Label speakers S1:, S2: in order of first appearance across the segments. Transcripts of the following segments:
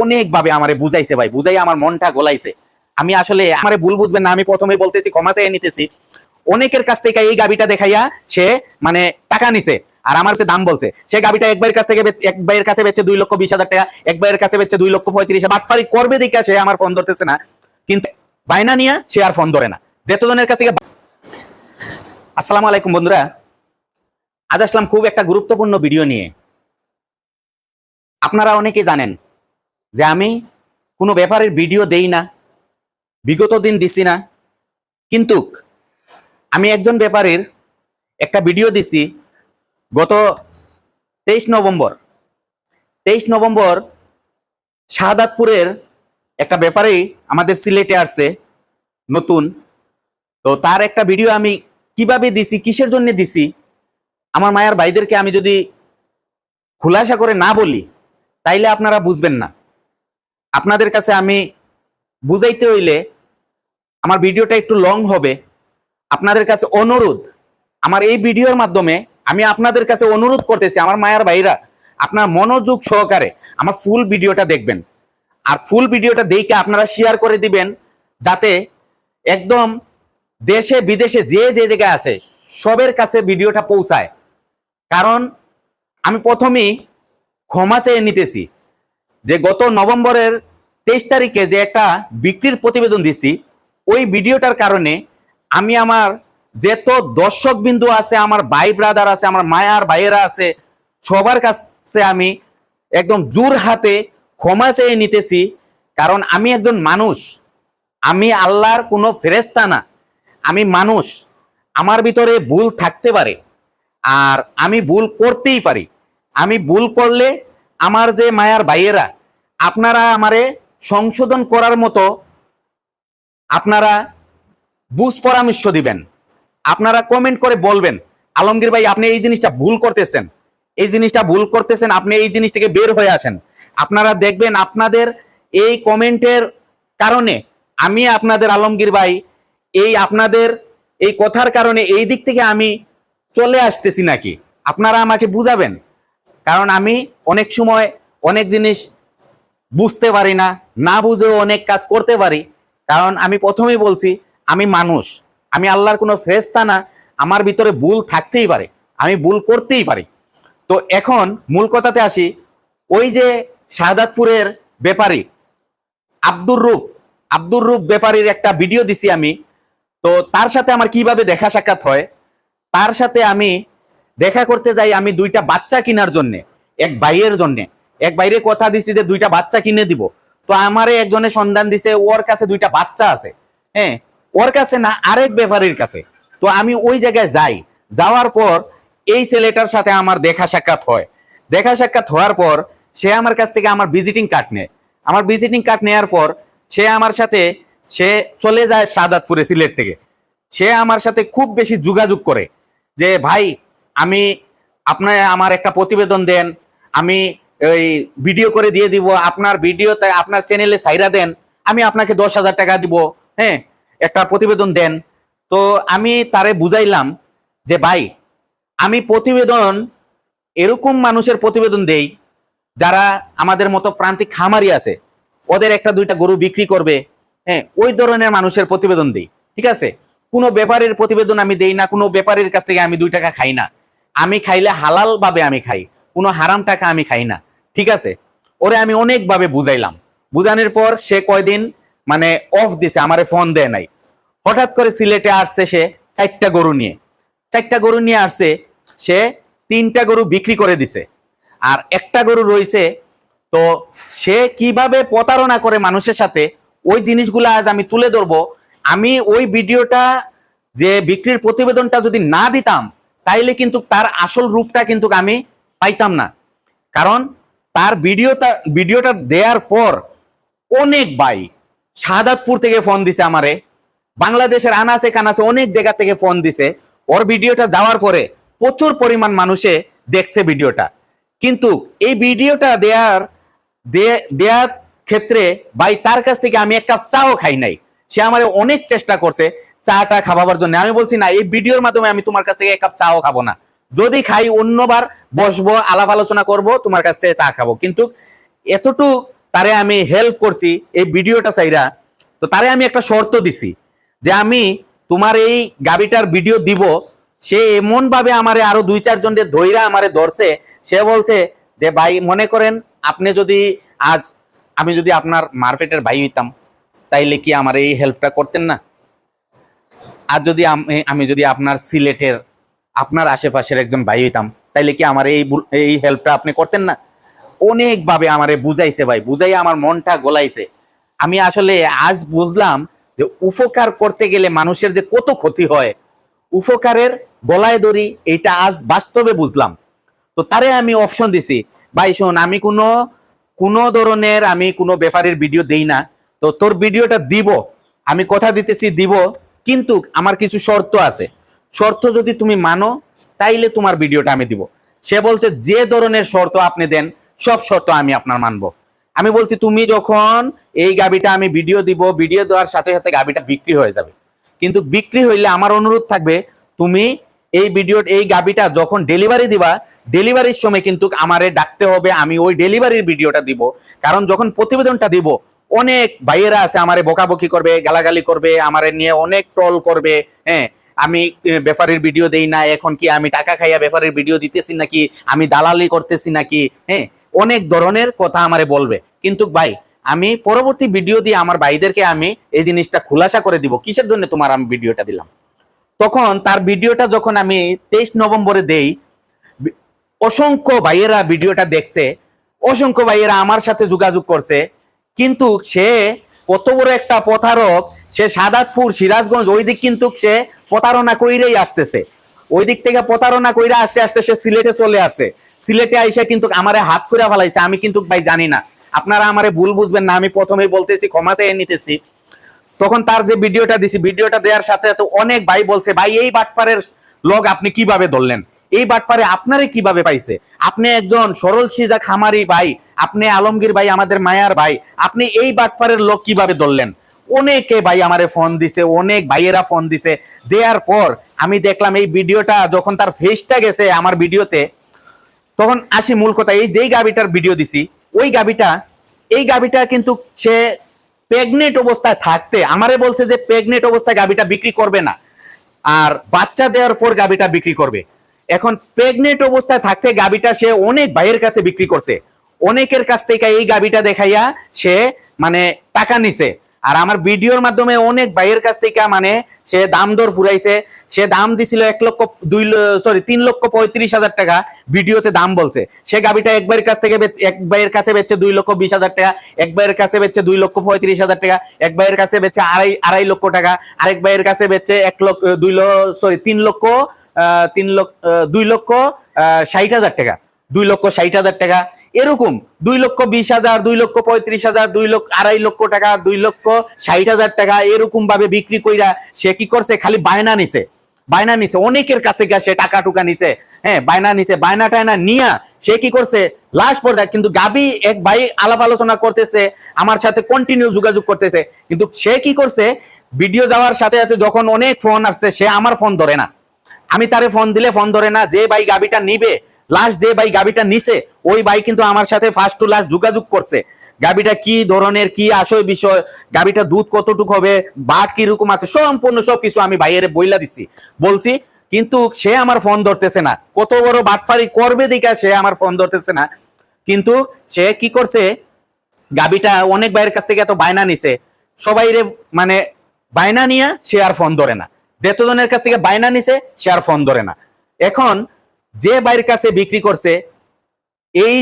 S1: অনেকভাবে আমারে বুঝাইছে ভাই বুঝাই আমার মনটা গোলাইছে। আমি আসলে আমারে ভুল বুঝবেন না, আমি প্রথমে বলতেছি, ক্ষমা চেয়ে নিতেছি। অনেকের কাছ থেকে এই গাবিটা দেখাইয়া সে মানে টাকা নিছে, আর আমার দাম বলছে। সে গাবিটা এক ভাইয়ের কাছ থেকে এক ভাইয়ের কাছে বেচছে দুই লক্ষ বিশ হাজার টাকা, এক ভাইয়ের কাছে বেচছে দুই লক্ষ পঁয়ত্রিশ বাটফারি করবে দেখা সে আমার ফোন ধরতেছে না। কিন্তু বায়না নিয়ে সে আর ফোন ধরে না। যেতজনের কাছ থেকে আসসালামু আলাইকুম বন্ধুরা। আজ আসলাম খুব একটা গুরুত্বপূর্ণ ভিডিও নিয়ে। আপনারা অনেকে জানেন যে আমি কোনো ব্যাপারের ভিডিও দেই না, বিগত দিন দিছি না। কিন্তু আমি একজন ব্যাপারীর একটা ভিডিও দিছি গত তেইশ নভেম্বর। তেইশ নভেম্বর শাহাদাতপুরের একটা ব্যাপারে আমাদের সিলেটে আসছে নতুন। তো তার একটা ভিডিও আমি কীভাবে দিছি, কিসের জন্য দিছি, আমার মায়ার ভাইদেরকে আমি যদি খুলাসা করে না বলি তাইলে আপনারা বুঝবেন না। আপনাদের কাছে আমি বুঝাইতে হইলে আমার ভিডিওটা একটু লং হবে। আপনাদের কাছে অনুরোধ, আমার এই ভিডিওর মাধ্যমে আমি আপনাদের কাছে অনুরোধ করতেছি, আমার মায়ের ভাইরা, আপনার মনোযোগ সহকারে আমার ফুল ভিডিওটা দেখবেন। আর ফুল ভিডিওটা দেখে আপনারা শেয়ার করে দিবেন, যাতে একদম দেশে, বিদেশে যে যে জায়গায় আছে, সবের কাছে ভিডিওটা পৌঁছায়। কারণ আমি প্রথমেই ক্ষমা চেয়ে নিতেছি। যে গত নভেম্বরের তেইশ তারিখে যে একটা বিক্রির প্রতিবেদন দিছি, ওই ভিডিওটার কারণে আমি আমার যেত দর্শক বিন্দু আছে, আমার ভাই ব্রাদার আছে, আমার মায়ার ভাইয়েরা আছে, সবার কাছে আমি একদম জোর হাতে ক্ষমা চেয়ে নিতেছি, কারণ আমি একজন মানুষ। আমি আল্লাহর কোনো ফেরেস্তা না। আমি মানুষ। আমার ভিতরে ভুল থাকতে পারে। আর আমি ভুল করতেই পারি। আমি ভুল করলে আমার যে মায়ার ভাইয়েরা, আপনারা আমারে সংশোধন করার মতো আপনারা বুঝ পরামর্শ দিবেন। আপনারা কমেন্ট করে বলবেন, আলমগীর ভাই, আপনি এই জিনিসটা ভুল করতেছেন। এই জিনিসটা ভুল করতেছেন, আপনি এই জিনিস থেকে বের হয়ে আসেন আপনারা দেখবেন আপনাদের এই কমেন্টের কারণে আমি আপনাদের আলমগীর ভাই, এই আপনাদের এই কথার কারণে এই দিক থেকে আমি চলে আসতেছি নাকি? আপনারা আমাকে বুঝাবেন? কারণ আমি অনেক সময় অনেক জিনিস বুঝতে পারি না না বুঝেও অনেক কাজ করতে পারি। কারণ আমি প্রথমেই বলছি, আমি মানুষ। আমি আল্লাহর কোনো ফেরেস্তা না, আমার ভিতরে ভুল থাকতেই পারে। আমি ভুল করতেই পারি। তো এখন মূল কথাতে আসি, ওই যে শাহাদাতপুরের ব্যাপারী, আব্দুর রূপ আব্দুর রূপ ব্যাপারীর একটা ভিডিও দিছি আমি। তো তার সাথে আমার কীভাবে দেখা সাক্ষাৎ হয়, তার সাথে আমি দেখা করতে যাই আমি দুইটা বাচ্চা কেনার জন্য, এক ভাইয়ের জন্য। এক বাইরে কথা দিছি যে দুইটা বাচ্চা কিনে দিব। তো আমারে একজনের সন্ধান দিছে, ওর কাছে দুইটা বাচ্চা আছে। হ্যাঁ ওর কাছে না, আরেক ব্যাপারীর কাছে। তো আমি ওই জায়গায় যাই। যাওয়ার পর এই ছেলেটার সাথে আমার দেখা সাক্ষাৎ হয়। দেখা সাক্ষাৎ হওয়ার পর সে আমার কাছ থেকে আমার ভিজিটিং কার্ড নেয়। আমার ভিজিটিং কার্ড নেওয়ার পর সে আমার সাথে, সে চলে যায় সাদাতপুরে সিলেট থেকে। সে আমার সাথে খুব বেশি যোগাযোগ করে যে, ভাই আমি আপনার আমার একটা প্রতিবেদন দেন, আমি ওই ভিডিও করে দিয়ে দিব, আপনার ভিডিওতে আপনার চ্যানেলে সাইরা দেন, আমি আপনাকে দশ হাজার টাকা দিব হ্যাঁ একটা প্রতিবেদন দেন। তো আমি তারে বুঝাইলাম যে, ভাই, আমি প্রতিবেদন, এরকম মানুষের প্রতিবেদন দেই, যারা আমাদের মতো প্রান্তিক খামারি আছে, ওদের একটা দুইটা গরু বিক্রি করবে হ্যাঁ ওই ধরনের মানুষের প্রতিবেদন দিই, ঠিক আছে? কোনো ব্যাপারের প্রতিবেদন আমি দেই না, কোনো ব্যাপারের কাছ থেকে আমি দুই টাকা খাই না। আমি খাইলে হালাল ভাবে আমি খাই, কোনো হারাম টাকা আমি খাই না, ঠিক আছে? ওরে আমি অনেকভাবে বুঝাইলাম। বুঝানোর পর সে কয়দিন মানে অফ দিছে, আমারে ফোন দেয় নাই। হঠাৎ করে সিলেটে আসছে সে চারটা গরু নিয়ে। চারটা গরু নিয়ে আসছে, সে তিনটা গরু বিক্রি করে দিছে। আর একটা গরু রয়েছে, তো সে কীভাবে প্রতারণা করে মানুষের সাথে, ওই জিনিসগুলো আজ আমি তুলে ধরবো। আমি ওই ভিডিওটা যে বিক্রির প্রতিবেদনটা যদি না দিতাম তাইলে কিন্তু তার আসল রূপটা কিন্তু আমি পাইতাম না। কারণ তার ভিডিওটা ভিডিওটা দেওয়ার পর অনেক ভাই শাহাদাতপুর থেকে ফোন দিছে আমারে, বাংলাদেশের আনাসে কানাসে অনেক জায়গা থেকে ফোন দিছে। ওর ভিডিওটা যাওয়ার পরে প্রচুর পরিমাণ মানুষে দেখছে ভিডিওটা। কিন্তু এই ভিডিওটা দেওয়ার দে- দেওয়ার ক্ষেত্রে ভাই তার কাছ থেকে আমি এক কাপ চাও খাই নাই। সে আমার অনেক চেষ্টা করছে। চাটা খাবার জন্য। আমি বলছি, না, এই ভিডিওর মাধ্যমে আমি তোমার কাছ থেকে এক কাপ চাও খাব না। যদি খাই, অন্যবার বসবো, আলাপ আলোচনা করব, তোমার কাছ থেকে চা খাব। কিন্তু এতটুকু তারে আমি হেল্প করছি এই ভিডিওটা চাইরা তো তারে আমি একটা শর্ত দিছি যে আমি তোমার এই গাবিটার ভিডিও দিব। সে এমন ভাবে আমারে আরও দুই চারজন ধৈরা আমারে ধরছে। সে বলছে যে, ভাই, মনে করেন আপনি যদি আজ, আমি যদি আপনার মার্কেটের ভাই হইতাম, তাইলে কি আমার এই হেল্পটা করতেন না? আর যদি আমি- যদি আপনার সিলেটের, আপনার আশেপাশের একজন ভাই হইতাম, তাইলে কি আমার এই এই হেল্পটা আপনি করতেন না? অনেকভাবে আমারে বুঝাইছে ভাই বুঝাই আমার মনটা গলাইছে। আমি আসলে আজ বুঝলাম যে উপকার করতে গেলে মানুষের যে কত ক্ষতি হয়, উপকারের গলায় দড়ি এটা আজ বাস্তবে বুঝলাম। তো তারে আমি অপশন দিছি, ভাই শোন, আমি কোনো কোনো ধরনের আমি কোনো ব্যাপারের ভিডিও দেই না। তো তোর ভিডিওটা দিব, আমি কথা দিতেছি দিব কিন্তু আমার কিছু শর্ত আছে। শর্ত যদি তুমি মানো, তাইলে তোমার ভিডিওটা আমি দিব। সে বলছে, যে ধরনের শর্ত আপনি দেন, সব শর্ত আমি আপনার মানবো। আমি বলছি, তুমি যখন এই গাবিটা আমি ভিডিও দিব, ভিডিও দেওয়ার সাথে সাথে গাবিটা বিক্রি হয়ে যাবে। কিন্তু বিক্রি হইলে আমার অনুরোধ থাকবে, তুমি এই ভিডিও, এই গাবিটা যখন ডেলিভারি দিবা, ডেলিভারির সময় কিন্তু আমারে ডাকতে হবে, আমি ওই ডেলিভারির ভিডিওটা দিব। কারণ যখন প্রতিবেদনটা দিব অনেক ভাইয়েরা আছে, আমারে বকাবকি করবে, গালাগালি করবে, আমারে নিয়ে অনেক ট্রল করবে হ্যাঁ? আমি ব্যাপারের ভিডিও দেই না, এখন কি আমি টাকা খাইয়া ব্যাপারের ভিডিও দিতেছি নাকি? আমি দালালি করতেছি নাকি? হ্যাঁ? অনেক ধরনের কথা আমারে বলবে। কিন্তু ভাই, আমি পরবর্তী ভিডিও দিয়ে আমার ভাইদেরকে আমি এই জিনিসটা খুলাসা করে দিব। কিসের জন্য তোমার আমি ভিডিওটা দিলাম? তখন তার ভিডিওটা যখন আমি তেইশ নভেম্বরে দেই, অসংখ্য ভাইয়েরা ভিডিওটা দেখছে, অসংখ্য ভাইয়েরা আমার সাথে যোগাযোগ করছে কিন্তু সে কত বড় একটা প্রতারক, সে সাদাতপুর, সিরাজগঞ্জ, ওই দিক কিন্তু সে প্রতারণা কইরেই আসতেছে। ওই দিক থেকে প্রতারণা কইরা আসতে আসতে সে সিলেটে চলে আসে। সিলেটে আইসা কিন্তু আমারে হাত করে ফেলাইছে, আমি কিন্তু ভাই জানি না। আপনারা আমারে ভুল বুঝবেন না, আমি প্রথমেই বলতেছি, ক্ষমা চেয়ে নিতেছি। তখন তার যে ভিডিওটা দিছি, ভিডিওটা দেওয়ার সাথে সাথে অনেক ভাই বলছে, ভাই, এই বাটপারের লগ আপনি কীভাবে ধরলেন? এই বাটপারে আপনারে কীভাবে পাইছে? আপনি একজন সরল সিজা খামারি ভাই, আপনি আলমগীর ভাই, আমাদের মায়ার ভাই, আপনি এই বাটপারের লোক কীভাবে ধরলেন? অনেকে ভাই আমারে ফোন দিছে, অনেক ভাইয়েরা ফোন দিছে। দেওয়ার পর আমি দেখলাম এই ভিডিওটা যখন তার ফেসটা গেছে আমার ভিডিওতে, তখন আসি মূল কথা, এই যেই গাবিটার ভিডিও দিছি, ওই গাবিটা এই গাবিটা কিন্তু সে প্রেগনেন্ট অবস্থায় থাকতে, আমারে বলছে যে প্রেগনেন্ট অবস্থায় গাবিটা বিক্রি করবে না। আর বাচ্চা দেওয়ার পর গাবিটা বিক্রি করবে। এখন প্রেগনেন্ট অবস্থায় থাকতে গাবিটা সে অনেক ভাইয়ের কাছে বিক্রি করছে। অনেকের কাছ থেকে এই গাবিটা দেখাইয়া সে মানে টাকা নিছে। আর আমার ভিডিওর মাধ্যমে অনেক ভাইয়ের কাছ থেকে মানে সে দাম দর ফুরাইছে। সে দাম দিছিল এক লক্ষ দুই সরি তিন লক্ষ পঁয়ত্রিশ হাজার টাকা ভিডিওতে দাম বলছে। সে গাবিটা এক ভাইয়ের কাছ থেকে এক ভাইয়ের কাছে বেচছে দুই লক্ষ বিশ হাজার টাকা, এক ভাইয়ের কাছে বেচছে দুই লক্ষ পঁয়ত্রিশ হাজার টাকা, এক ভাইয়ের কাছে বেচছে আড়াই আড়াই লক্ষ টাকা, আরেক ভাইয়ের কাছে বেচছে এক লক্ষ, দুই লক্ষ সরি তিন লক্ষ তিন লক্ষ দুই লক্ষ ষাট হাজার টাকা। দুই লক্ষ, ষাট হাজার টাকা। এরকম দুই লক্ষ বিশ হাজার, দুই লক্ষ পঁয়ত্রিশ হাজার, দুই লক্ষ, আড়াই লক্ষ টাকা, দুই লক্ষ ষাট হাজার টাকা এরকম ভাবে বিক্রি কইরা সে কি করছে? খালি বায়না নিছে। বায়না নিছে। অনেকের কাছ থেকে সে টাকা টুকা নিছে। হ্যাঁ বায়না নিছে। বায়না টায়না নিয়া সে কি করছে? লাস্ট পর্যায়ে কিন্তু গাবি এক ভাই আলাপ আলোচনা করতেছে, আমার সাথে কন্টিনিউ যোগাযোগ করতেছে। কিন্তু সে কি করছে? ভিডিও যাওয়ার সাথে সাথে যখন অনেক ফোন আসছে, সে আমার ফোন ধরে না। আমি তারে ফোন দিলে ফোন ধরে না, যে ভাই গাবিটা নিবে লাস্ট যে ভাই গাবিটা নিছে, ওই ভাই কিন্তু আমার সাথে ফার্স্ট টু লাস্ট যোগাযোগ করছে। গাবিটা কি ধরনের, কি আসয় বিষয়, গাবিটা দুধ কতটুকু হবে বাট কি রকম আছে, সম্পূর্ণ সবকিছু আমি ভাইয়ের বইলা দিচ্ছি। বলছি, কিন্তু সে আমার ফোন ধরতেছে না। কত বড় বাটফারি করবে দিকে সে আমার ফোন ধরতেছে না। কিন্তু সে কি করছে, গাবিটা অনেক ভাইয়ের কাছ থেকে এত বায়না নিছে। সবাই রে মানে বায়না নিয়ে সে আর ফোন ধরে না। যেতজনের কাছ থেকে বায়না নিছে, সে আর ফোন ধরে না। এখন যে বাইরের কাছে বিক্রি করছে, এই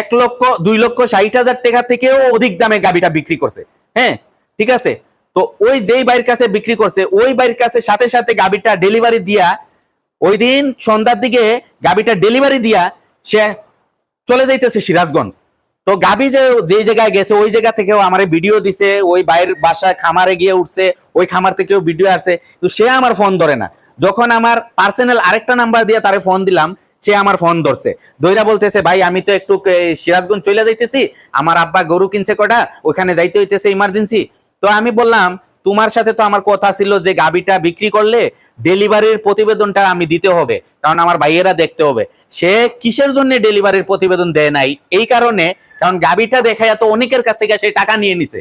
S1: এক লক্ষ, দুই লক্ষ ষাট হাজার টাকা থেকেও অধিক দামে গাবিটা বিক্রি করছে। হ্যাঁ ঠিক আছে? তো ওই যেই বাইরের কাছে বিক্রি করছে, ওই বাইরের কাছে সাথে সাথে গাবিটা ডেলিভারি দিয়া, ওই দিন সন্ধ্যার দিকে গাবিটা ডেলিভারি দিয়া সে চলে যাইতেছে সিরাজগঞ্জ। তো গাবি যে যে জায়গায় গেছে, ওই জায়গা থেকেও আমার ভিডিও দিছে, ওই বাইরের বাসায় খামারে গিয়ে উঠছে ওই খামার থেকেও ভিডিও আসছে তো সে আমার ফোন ধরে না। যখন আমার পার্সোনাল আরেকটা নাম্বার দিয়ে তারে ফোন দিলাম, সে আমার ফোন ধরছে। দইরা বলতেছে, ভাই, আমি তো একটু সিরাজগঞ্জ চলে যাইতেছি, আমার আব্বা গরু কিনছে কটা ওখানে যাইতে হইতেছে ইমার্জেন্সি তো আমি বললাম, তোমার সাথে তো আমার কথা ছিল যে গাবিটা বিক্রি করলে ডেলিভারির প্রতিবেদনটা আমি দিতে হবে, কারণ আমার ভাইয়েরা দেখতে হবে। সে কিসের জন্য ডেলিভারির প্রতিবেদন দেয় নাই? এই কারণে, কারণ গাবিটা দেখায় তো অনেকের কাছ থেকে সে টাকা নিয়ে নিছে।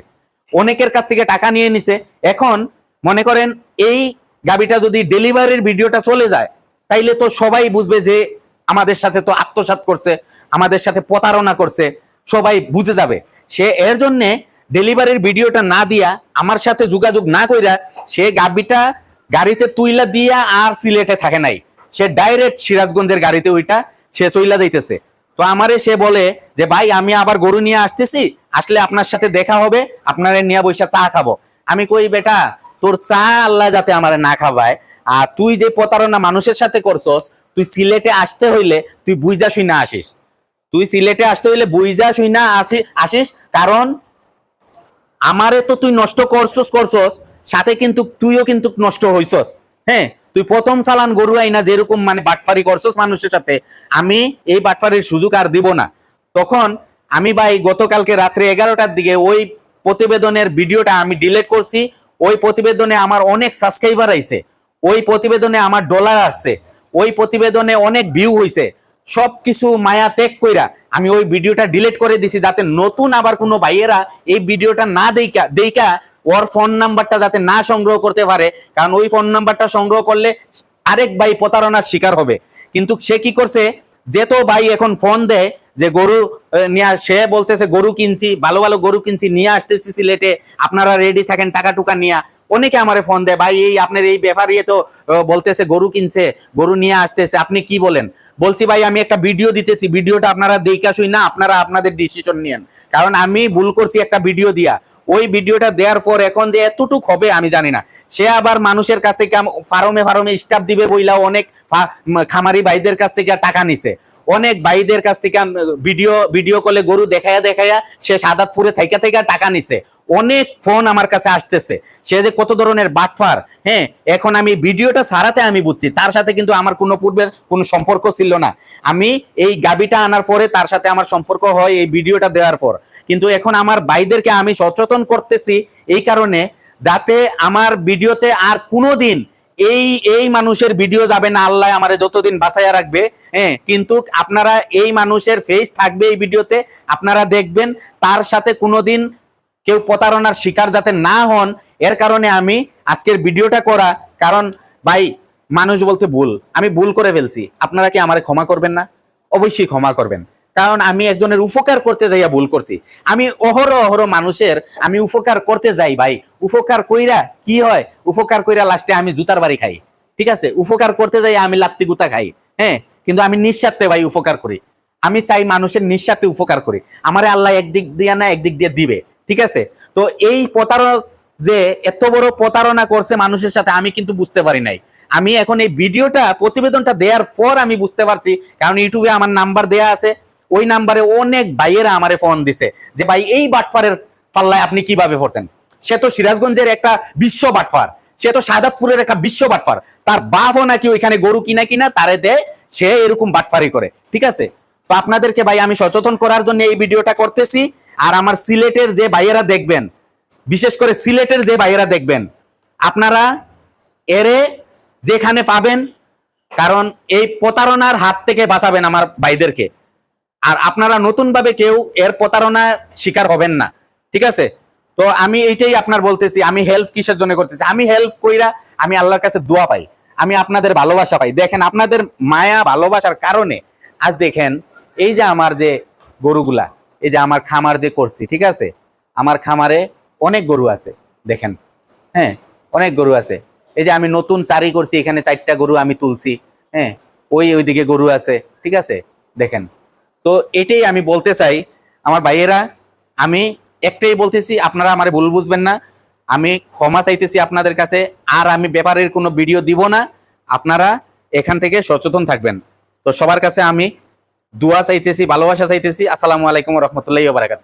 S1: অনেকের কাছ থেকে টাকা নিয়ে নিছে। এখন মনে করেন এই গাবিটা যদি ডেলিভারির ভিডিওটা চলে যায়, তাইলে তো সবাই বুঝবে যে আমাদের সাথে তো আত্মসাৎ করছে, আমাদের সাথে প্রতারণা করছে, সবাই বুঝে যাবে। সে এর জন্যে ডেলিভারির ভিডিওটা না দিয়া, আমার সাথে যোগাযোগ না কইরা সে গাবিটা গাড়িতে তুইলা দিয়া আর সিলেটে থাকে নাই। সে ডাইরেক্ট সিরাজগঞ্জের গাড়িতে ওইটা সে চইলা যাইতেছে। তো আমারে সে বলে যে, ভাই, আমি আবার গরু নিয়ে আসতেছি আসলে আপনার সাথে দেখা হবে, আপনারে নিয়ে বৈশা চা খাব। আমি কই, বেটা, তোর চা আল্লাহ যাতে আমারে না খাওয়ায়, আর তুই যে প্রতারণা মানুষের সাথে করছস, তুই সিলেটে আসতে হইলে তুই বুঝা শুই না আসিস। তুই সিলেটে আসতে হইলে বুঝা শুই না আসি, আসিস, কারণ আমারে তো তুই নষ্ট করছস করছস, সাথে কিন্তু তুইও কিন্তু নষ্ট হইছস। হ্যাঁ তুই প্রথম চালান গরু আইনা যেরকম মানে বাটফারি করছস মানুষের সাথে, আমি এই বাটফারির সুযোগ আর দিব না। তখন আমি ভাই গতকালকে রাত্রে এগারোটার দিকে ওই প্রতিবেদনের ভিডিওটা আমি ডিলেট করছি। ওই প্রতিবেদনে আমার অনেক সাবস্ক্রাইবার আইছে। ওই প্রতিবেদনে আমার ডলার আসছে। ওই প্রতিবেদনে অনেক ভিউ হইছে। সবকিছু মায়া ত্যাগ কইরা আমি ওই ভিডিওটা ডিলিট করে দিছি যাতে নতুন আবার কোনো ভাইয়েরা এই ভিডিওটা না দেইকা দেইকা ওর ফোন নাম্বারটা যাতে না সংগ্রহ করতে পারে। কারণ ওই ফোন নাম্বারটা সংগ্রহ করলে আরেক ভাই প্রতারণার শিকার হবে। কিন্তু সে কি করছে? যে তো ভাই এখন ফোন দেয় যে গরু নিয়ে সে বলতেছে, গরু কিনছি, ভালো ভালো গরু কিনছি, নিয়ে আসতেছি সিলেটে। আপনারা রেডি থাকেন, টাকা টুকা নিয়ে অনেকে আমারে ফোন দেয়, ভাই, এই আপনার এই ব্যাপারে তো বলতেছে গরু কিনছে, গরু নিয়ে আসতেছে, আপনি কি বলেন? বলছি, ভাই, আমি একটা ভিডিও দিতেছি ভিডিওটা আপনারা দেখা শুই না, আপনারা আপনাদের ডিসিশন নিয়েন। কারণ আমি ভুল করছি একটা ভিডিও দিয়া। ওই ভিডিওটা দেওয়ার পর এখন যে এতটুক হবে, আমি জানি না। সে আবার মানুষের কাছ থেকে ফার্মে ফার্মে স্টাফ দিবে বইলা অনেক খামারি ভাইদের কাছ থেকে টাকা নিছে। অনেক ভাইদের কাছ থেকে ভিডিও ভিডিও কলে গরু দেখায়া দেখায়া সে সাদাতপুরে থেকে থেকে টাকা নিছে। অনেক ফোন আমার কাছে আসতেছে। সে যে কত ধরনের বাটফার হ্যাঁ এখন আমি ভিডিওটা সারাতে আমি বুঝছি, তার সাথে কিন্তু আমার কোনো পূর্বের কোনো সম্পর্ক ছিল না। আমি এই গাবিটা আনার পরে তার সাথে আমার সম্পর্ক হয় এই ভিডিওটা দেওয়ার পর। কিন্তু এখন আমার ভাইদেরকে আমি সচেতন করতেছি এই কারণে যাতে আমার ভিডিওতে আর কোনোদিন এই এই মানুষের ভিডিও যাবে না, আল্লাহ আমারে যতদিন বাঁচাইয়া রাখবে হ্যাঁ কিন্তু আপনারা এই মানুষের ফেস থাকবে এই ভিডিওতে, আপনারা দেখবেন তার সাথে কোনোদিন কেউ প্রতারণার শিকার যাতে না হন, এর কারণে আমি আজকের ভিডিওটা করা, কারণ ভাই, মানুষ বলতে ভুল। আমি ভুল করে ফেলছি। আপনারা কি আমারে ক্ষমা করবেন না? অবশ্যই ক্ষমা করবেন। কারণ আমি একজনের উপকার করতে যাইয়া ভুল করছি। আমি অহরহ অহর মানুষের আমি উপকার করতে যাই ভাই। উপকার কইরা কি হয়? উপকার কইরা লাস্টে আমি জুতার বাড়ি খাই। ঠিক আছে? উপকার করতে যাই আমি লাত্তি গুতা খাই। হ্যাঁ? কিন্তু আমি নিঃস্বার্থে ভাই উপকার করি। আমি চাই মানুষের নিঃস্বার্থে উপকার করি। আমারে আল্লাহ একদিক দিয়ে না, একদিক দিয়ে দিবে। ঠিক আছে? তো এই প্রতারক যে এত বড় প্রতারণা করছে মানুষের সাথে, আমি কিন্তু বুঝতে পারি নাই। আমি এখন এই ভিডিওটা, প্রতিবেদনটা দেওয়ার পর আমি বুঝতে পারছি, কারণ ইউটিউবে আমার নাম্বার দেয়া আছে। ওই নাম্বারে অনেক ভাইয়েরা আমারে ফোন দিছে যে, ভাই, এই বাটপারের পাল্লায় আপনি কীভাবে পড়ছেন? সে তো সিরাজগঞ্জের একটা বিশ্ব বাটপার। সে তো সাদাতপুরের একটা বিশ্ব বাটপার। তার বাপও নাকি ওইখানে গরু কিনা কিনা, তারে দেয়, সে এরকম বাটপারি করে। ঠিক আছে? তো আপনাদেরকে ভাই, আমি সচেতন করার জন্য এই ভিডিওটা করতেছি। আর আমার সিলেটের যে ভাইয়েরা দেখবেন, বিশেষ করে সিলেটের যে ভাইয়েরা দেখবেন, আপনারা এরে যেখানে পাবেন, কারণ এই প্রতারণার হাত থেকে বাঁচাবেন আমার ভাইদেরকে। আর আপনারা নতুন ভাবে কেউ এর প্রতারণার শিকার হবেন না, ঠিক আছে? তো আমি এইটাই আপনার বলতেছি, আমি হেল্প কিসের জন্য করতেছি? আমি হেল্প কইরা আমি আল্লাহর কাছে দোয়া পাই, আমি আপনাদের ভালোবাসা পাই। দেখেন, আপনাদের মায়া, ভালোবাসার কারণে আজ দেখেন, এই যে আমার যে গরুগুলা এই যে আমার খামার যে করছি, ঠিক আছে? আমার খামারে অনেক গরু আছে, দেখেন। হ্যাঁ অনেক গরু আছে। এই যে আমি নতুন চারি করছি, এখানে চারটা গরু আমি তুলছি হ্যাঁ? ওই ওইদিকে গরু আছে, ঠিক আছে? দেখেন। তো এটাই আমি বলতে চাই, আমার ভাইয়েরা, আমি একটাই বলতেছি, আপনারা আমার ভুল বুঝবেন না। আমি ক্ষমা চাইতেছি আপনাদের কাছে, আর আমি ব্যাপারের কোনো ভিডিও দিব না। আপনারা এখান থেকে সচেতন থাকবেন। তো সবার কাছে আমি দোয়া চাইতেছি ভালোবাসা চাইতেছি। আসসালামু আলাইকুম রহমতুল্লাহ বারাকাত